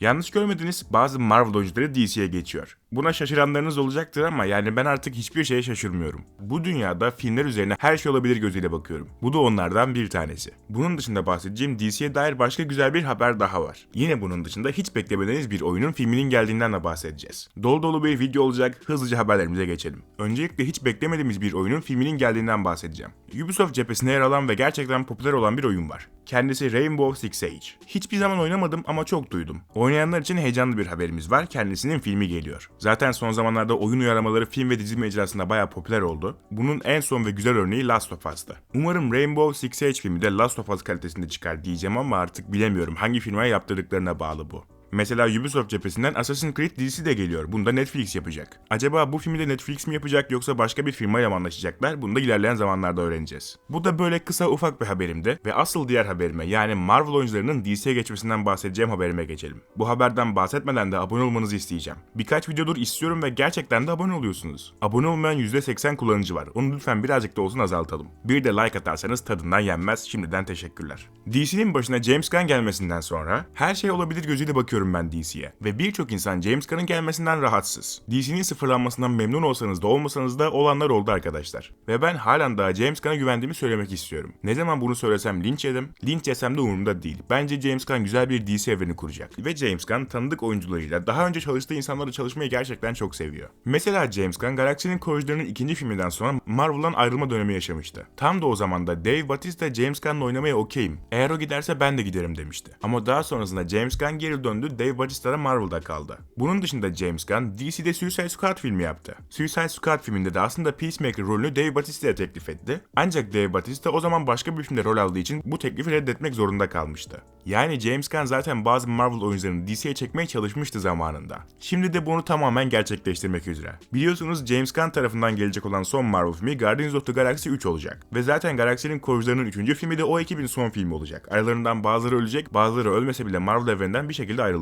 Yanlış görmediniz bazı Marvel oyuncuları DC'ye geçiyor. Buna şaşıranlarınız olacaktır ama yani ben artık hiçbir şeye şaşırmıyorum. Bu dünyada filmler üzerine her şey olabilir gözüyle bakıyorum. Bu da onlardan bir tanesi. Bunun dışında bahsedeceğim DC'ye dair başka güzel bir haber daha var. Yine bunun dışında hiç beklemediğiniz bir oyunun filminin geldiğinden de bahsedeceğiz. Dolu dolu bir video olacak hızlıca haberlerimize geçelim. Öncelikle hiç beklemediğimiz bir oyunun filminin geldiğinden bahsedeceğim. Ubisoft cephesine yer alan ve gerçekten popüler olan bir oyun var. Kendisi Rainbow Six Siege. Hiçbir zaman oynamadım ama çok duydum. Oynayanlar için heyecanlı bir haberimiz var. Kendisinin filmi geliyor. Zaten son zamanlarda oyun uyarlamaları film ve dizi mecrasında bayağı popüler oldu. Bunun en son ve güzel örneği Last of Us'tı. Umarım Rainbow Six Siege filmi de Last of Us kalitesinde çıkar diyeceğim ama artık bilemiyorum hangi firmaya yaptırdıklarına bağlı bu. Mesela Ubisoft cephesinden Assassin's Creed dizisi de geliyor. Bunu da Netflix yapacak. Acaba bu filmi de Netflix mi yapacak yoksa başka bir firmayla mı anlaşacaklar? Bunu da ilerleyen zamanlarda öğreneceğiz. Bu da böyle kısa ufak bir haberimdi ve asıl diğer haberime yani Marvel oyuncularının DC'ye geçmesinden bahsedeceğim haberime geçelim. Bu haberden bahsetmeden de abone olmanızı isteyeceğim. Birkaç videodur istiyorum ve gerçekten de abone oluyorsunuz. Abone olmayan %80 kullanıcı var. Onu lütfen birazcık da olsun azaltalım. Bir de like atarsanız tadından yenmez. Şimdiden teşekkürler. DC'nin başına James Gunn gelmesinden sonra her şey olabilir gözüyle bakıyorum ben DC'ye. Ve birçok insan James Gunn'ın gelmesinden rahatsız. DC'nin sıfırlanmasından memnun olsanız da olmasanız da olanlar oldu arkadaşlar. Ve ben halen daha James Gunn'a güvendiğimi söylemek istiyorum. Ne zaman bunu söylesem linç yedim, linç yesem de umurumda değil. Bence James Gunn güzel bir DC evreni kuracak. Ve James Gunn tanıdık oyuncularıyla daha önce çalıştığı insanlarla çalışmayı gerçekten çok seviyor. Mesela James Gunn Galaksinin Koruyucuları'nın ikinci filminden sonra Marvel'dan ayrılma dönemi yaşamıştı. Tam da o zaman da Dave Bautista James Gunn'la oynamaya okeyim. Eğer o giderse ben de giderim demişti. Ama daha sonrasında James Gunn geri döndü, Dave Bautista da Marvel'da kaldı. Bunun dışında James Gunn DC'de Suicide Squad filmi yaptı. Suicide Squad filminde de aslında Peacemaker rolünü Dave Bautista'ya teklif etti. Ancak Dave Bautista o zaman başka bir filmde rol aldığı için bu teklifi reddetmek zorunda kalmıştı. Yani James Gunn zaten bazı Marvel oyuncularını DC'ye çekmeye çalışmıştı zamanında. Şimdi de bunu tamamen gerçekleştirmek üzere. Biliyorsunuz James Gunn tarafından gelecek olan son Marvel filmi Guardians of the Galaxy 3 olacak. Ve zaten Galaksinin Koruyucuları'nın 3. filmi de o ekibin son filmi olacak. Aralarından bazıları ölecek, bazıları ölmese bile Marvel evreninden bir şekilde ayrılacak.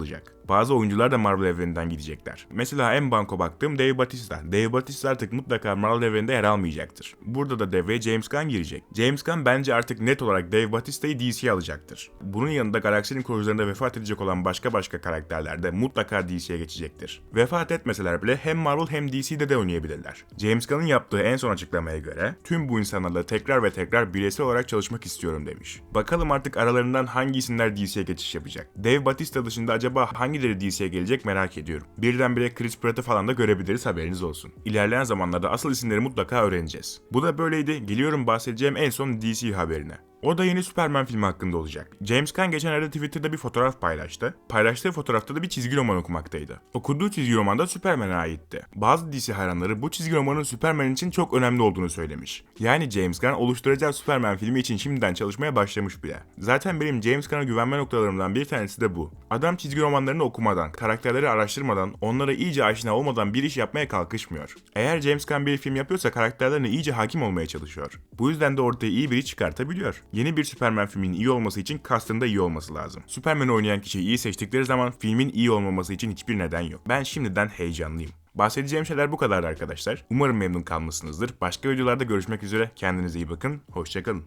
Bazı oyuncular da Marvel evreninden gidecekler. Mesela en banko baktığım Dave Bautista. Dave Bautista artık mutlaka Marvel evreninde yer almayacaktır. Burada da devreye James Gunn girecek. James Gunn bence artık net olarak Dave Bautista'yı DC'ye alacaktır. Bunun yanında Galaksinin koruyucularında vefat edecek olan başka başka karakterler de mutlaka DC'ye geçecektir. Vefat etmeseler bile hem Marvel hem DC'de de oynayabilirler. James Gunn'ın yaptığı en son açıklamaya göre tüm bu insanlarla tekrar ve tekrar bireysel olarak çalışmak istiyorum demiş. Bakalım artık aralarından hangi isimler DC'ye geçiş yapacak. Dave Bautista dışında acaba hangileri DC'ye gelecek merak ediyorum. Birdenbire Chris Pratt'ı falan da görebiliriz haberiniz olsun. İlerleyen zamanlarda asıl isimleri mutlaka öğreneceğiz. Bu da böyleydi. Geliyorum bahsedeceğim en son DC haberine. O da yeni Superman filmi hakkında olacak. James Gunn geçenlerde Twitter'da bir fotoğraf paylaştı. Paylaştığı fotoğrafta da bir çizgi roman okumaktaydı. Okuduğu çizgi roman da Superman'e aitti. Bazı DC hayranları bu çizgi romanın Superman için çok önemli olduğunu söylemiş. Yani James Gunn oluşturacağı Superman filmi için şimdiden çalışmaya başlamış bile. Zaten benim James Gunn'a güvenme noktalarımdan bir tanesi de bu. Adam çizgi romanlarını okumadan, karakterleri araştırmadan, onlara iyice aşina olmadan bir iş yapmaya kalkışmıyor. Eğer James Gunn bir film yapıyorsa karakterlerine iyice hakim olmaya çalışıyor. Bu yüzden de ortaya iyi bir iş çıkartabiliyor. Yeni bir Superman filminin iyi olması için castın da iyi olması lazım. Superman'i oynayan kişiyi iyi seçtikleri zaman filmin iyi olmaması için hiçbir neden yok. Ben şimdiden heyecanlıyım. Bahsedeceğim şeyler bu kadar arkadaşlar. Umarım memnun kalmışsınızdır. Başka videolarda görüşmek üzere. Kendinize iyi bakın. Hoşçakalın.